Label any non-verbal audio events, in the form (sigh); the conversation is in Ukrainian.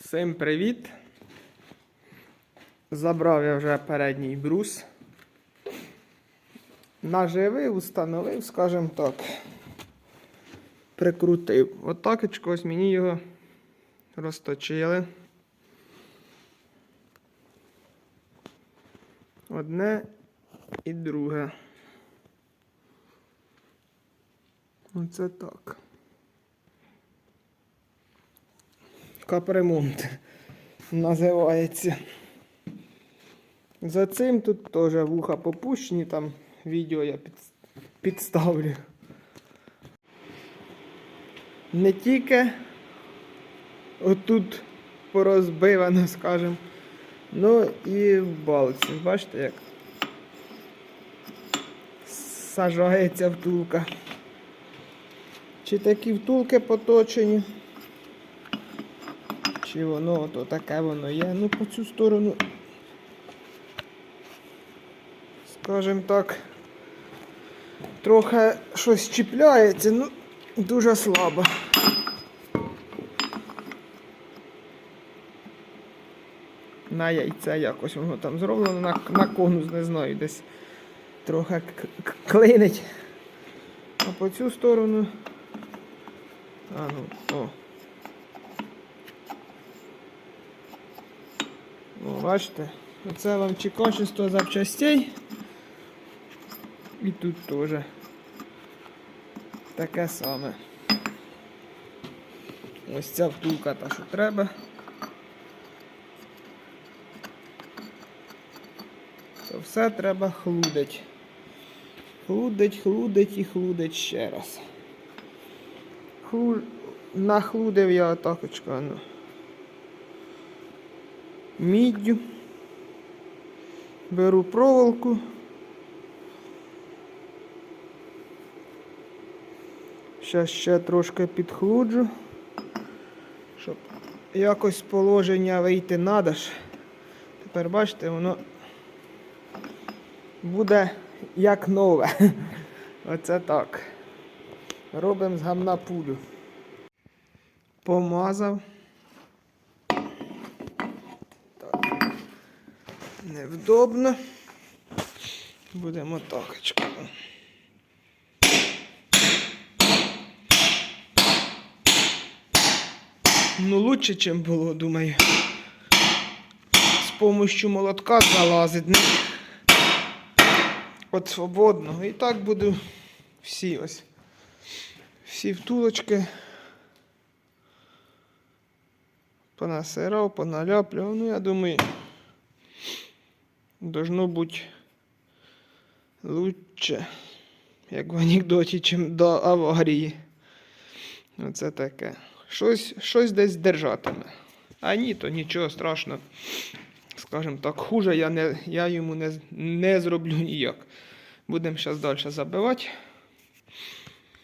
Всім привіт! Забрав я вже передній брус. Наживив, установив, скажімо так. Прикрутив. Отак ось мені його розточили. Одне і друге. Оце так. Капремонт називається. За цим тут теж вуха попущені, там відео я під, підставлю. Не тільки отут порозбивано, скажімо, ну і в балці. Бачите, як сажається втулка. Чи такі втулки поточені? Чи воно то таке воно є. Ну по цю сторону, скажімо так, трохи щось чіпляється, ну дуже слабо. На яйце якось воно там зроблено, на, на конус, не знаю, десь трохи клинить. А по цю сторону. А ну, о. О, бачите? Оце вам чи качество запчастей. І тут теж таке саме. Ось ця втулка та, що треба. То все треба хлудить. Хлудить, хлудить і хлудить ще раз. Хлу... Нахлудив я отакочка, ну. Міддю. Беру проволоку. Зараз ще трошки підхлуджу, щоб якось положення вийти надо ж. Тепер бачите, воно буде як нове. (laughs) Оце так. Робимо з гамна пулю. Помазав. Невдобно. Будемо так такочка. Ну, лучше, чим було, думаю. З помощью молотка залазить. От свободного. І так буду всі ось. Всі втулочки. Понасирав, поналяплював. Ну, я думаю, должно бути лучше, як в анекдоті, чим до аварії. Оце таке. Щось, щось десь держатиме. А ні, то нічого страшного. Скажімо так, хуже я, не, я йому не, не зроблю ніяк. Будемо зараз далі забивати.